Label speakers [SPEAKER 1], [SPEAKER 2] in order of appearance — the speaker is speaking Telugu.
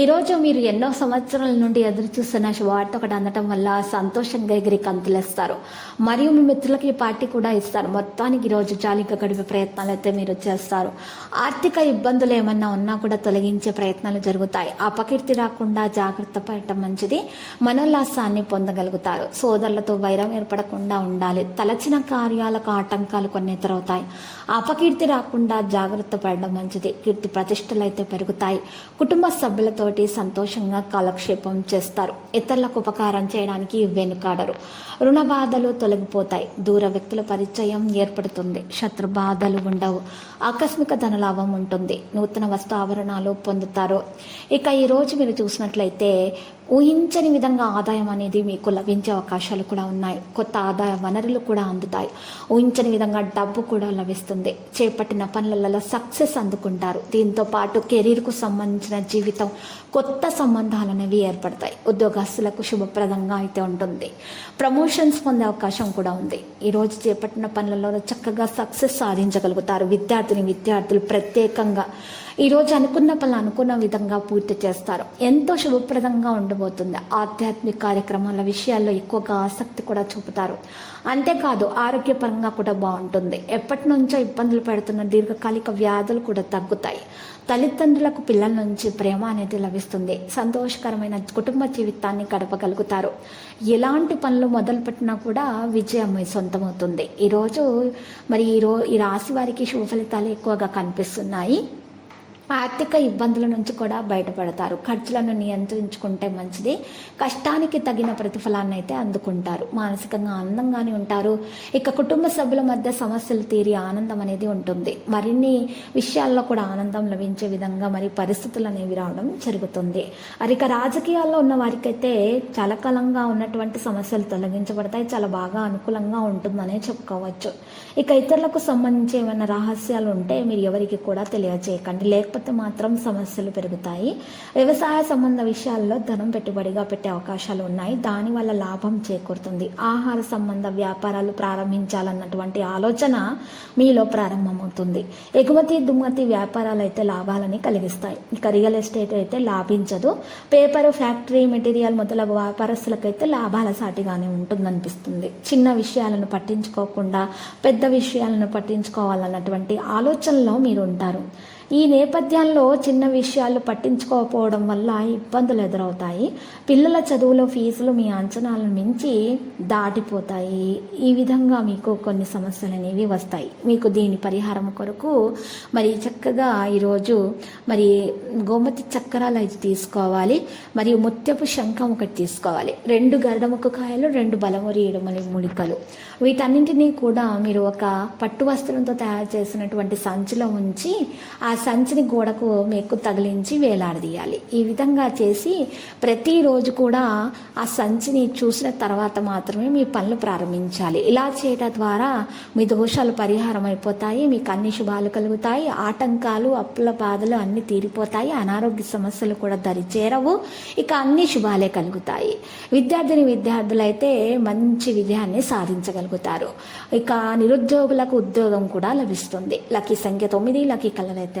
[SPEAKER 1] ఈరోజు మీరు ఎన్నో సంవత్సరాల నుండి ఎదురు చూస్తున్న శుభవార్త ఒకటి అందటం వల్ల సంతోషంగా ఎగిరి కంతులేస్తారు మరియు మీ మిత్రులకి పార్టీ కూడా ఇస్తారు. మొత్తానికి ఈరోజు జాలిగా గడిపే ప్రయత్నాలు అయితే మీరు చేస్తారు. ఆర్థిక ఇబ్బందులు ఏమన్నా ఉన్నా కూడా తొలగించే ప్రయత్నాలు జరుగుతాయి. అపకీర్తి రాకుండా జాగ్రత్త పడటం మంచిది. మనోల్లాసాన్ని పొందగలుగుతారు. సోదరులతో వైరం ఏర్పడకుండా ఉండాలి. తలచిన కార్యాలకు ఆటంకాలు కొన్ని ఎదురవుతాయి. అపకీర్తి రాకుండా జాగ్రత్త పడడం మంచిది. కీర్తి ప్రతిష్టలు అయితే పెరుగుతాయి. కుటుంబ సభ్యులతో తోటి సంతోషంగా కాలక్షేపం చేస్తారు. ఇతరులకు ఉపకారం చేయడానికి వెనుకాడరు. రుణ బాధలు తొలగిపోతాయి. దూర వ్యక్తుల పరిచయం ఏర్పడుతుంది. శత్రు బాధలు ఉండవు. ఆకస్మిక ధనలాభం ఉంటుంది. నూతన వస్తు ఆభరణాలు పొందుతారు. ఇక ఈ రోజు మీరు చూసినట్లయితే ఊహించని విధంగా ఆదాయం అనేది మీకు లభించే అవకాశాలు కూడా ఉన్నాయి. కొత్త ఆదాయ వనరులు కూడా అందుతాయి. ఊహించని విధంగా డబ్బు కూడా లభిస్తుంది. చేపట్టిన పనులలో సక్సెస్ అందుకుంటారు. దీంతో పాటు కెరీర్కు సంబంధించిన జీవితం కొత్త సంబంధాలు అనేవి ఏర్పడతాయి. ఉద్యోగస్తులకు శుభప్రదంగా అయితే ఉంటుంది. ప్రమోషన్స్ పొందే అవకాశం కూడా ఉంది. ఈరోజు చేపట్టిన పనులలో చక్కగా సక్సెస్ సాధించగలుగుతారు. విద్యార్థిని విద్యార్థులు ప్రత్యేకంగా ఈరోజు అనుకున్న పనులు అనుకున్న విధంగా పూర్తి చేస్తారు. ఎంతో శుభప్రదంగా ఉండబోతుంది. ఆధ్యాత్మిక కార్యక్రమాల విషయాల్లో ఎక్కువగా ఆసక్తి కూడా చూపుతారు. అంతేకాదు ఆరోగ్యపరంగా కూడా బాగుంటుంది. ఎప్పటి నుంచో ఇబ్బందులు పెడుతున్న దీర్ఘకాలిక వ్యాధులు కూడా తగ్గుతాయి. తల్లిదండ్రులకు పిల్లల నుంచి ప్రేమ అనేది లభిస్తుంది. సంతోషకరమైన కుటుంబ జీవితాన్ని గడపగలుగుతారు. ఎలాంటి పనులు మొదలుపెట్టినా కూడా విజయం సొంతమవుతుంది. ఈరోజు మరి ఈరో ఈ రాశి వారికి శుభ ఫలితాలు ఎక్కువగా కనిపిస్తున్నాయి. ఆర్థిక ఇబ్బందుల నుంచి కూడా బయటపడతారు. ఖర్చులను నియంత్రించుకుంటే మంచిది. కష్టానికి తగిన ప్రతిఫలాన్ని అయితే అందుకుంటారు. మానసికంగా ఆనందంగానే ఉంటారు. ఇక కుటుంబ సభ్యుల మధ్య సమస్యలు తీరి ఆనందం అనేది ఉంటుంది. మరిన్ని విషయాల్లో కూడా ఆనందం లభించే విధంగా మరి పరిస్థితులు అనేవి రావడం జరుగుతుంది. మరి ఇక రాజకీయాల్లో ఉన్న వారికైతే చాలా కాలంగా ఉన్నటువంటి సమస్యలు తొలగించబడతాయి. చాలా బాగా అనుకూలంగా ఉంటుందనే చెప్పుకోవచ్చు. ఇక ఇతరులకు సంబంధించి ఏమైనా రహస్యాలు ఉంటే మీరు ఎవరికి కూడా తెలియజేయకండి లేకపోతే మాత్రం సమస్యలు పెరుగుతాయి. వ్యవసాయ సంబంధ విషయాల్లో ధనం పెట్టుబడిగా పెట్టే అవకాశాలు ఉన్నాయి. దానివల్ల లాభం చేకూరుతుంది. ఆహార సంబంధ వ్యాపారాలు ప్రారంభించాలన్నటువంటి ఆలోచన మీలో ప్రారంభమవుతుంది. ఎగుమతి దుమ్మతి వ్యాపారాలు అయితే లాభాలని కలిగిస్తాయి. ఇక రియల్ ఎస్టేట్ అయితే లాభించదు. పేపర్ ఫ్యాక్టరీ మెటీరియల్ మొదలగు వ్యాపారస్తులకైతే లాభాల సాటిగానే ఉంటుందనిపిస్తుంది. చిన్న విషయాలను పట్టించుకోకుండా పెద్ద విషయాలను పట్టించుకోవాలన్నటువంటి ఆలోచనలో మీరు ఉంటారు ఈ నేపథ్యంలో చిన్న విషయాలు పట్టించుకోకపోవడం వల్ల ఇబ్బందులు ఎదురవుతాయి. పిల్లల చదువులో ఫీజులు మీ అంచనాలను మించి దాటిపోతాయి. ఈ విధంగా మీకు కొన్ని సమస్యలు అనేవి వస్తాయి. మీకు దీని పరిహారం కొరకు మరి చక్కగా ఈరోజు మరి గోమతి చక్రాలు అయితే తీసుకోవాలి. మరియు ముత్యపు శంఖం ఒకటి తీసుకోవాలి. రెండు గరడముఖ కాయలు రెండు బలమురి ఏడుమలి ముడికలు వీటన్నింటినీ కూడా మీరు ఒక పట్టు వస్త్రంతో తయారు చేసినటువంటి సంచిలో ఉంచి ఆ సంచిని గోడకు మెక్కు తగిలించి వేలాడదీయాలి. ఈ విధంగా చేసి ప్రతిరోజు కూడా ఆ సంచిని చూసిన తర్వాత మాత్రమే మీ పనులు ప్రారంభించాలి. ఇలా చేయడం ద్వారా మీ దోషాలు పరిహారం అయిపోతాయి మీకు అన్ని శుభాలు కలుగుతాయి ఆటంకాలు అప్పుల బాధలు అన్ని తీరిపోతాయి అనారోగ్య సమస్యలు కూడా దరి చేరవు ఇక అన్ని శుభాలే కలుగుతాయి. విద్యార్థిని విద్యార్థులైతే మంచి విజయాన్ని సాధించగలుగుతారు. ఇక నిరుద్యోగులకు ఉద్యోగం కూడా లభిస్తుంది. లక్కీ సంఖ్య తొమ్మిది లక్కీ కలర్ అయితే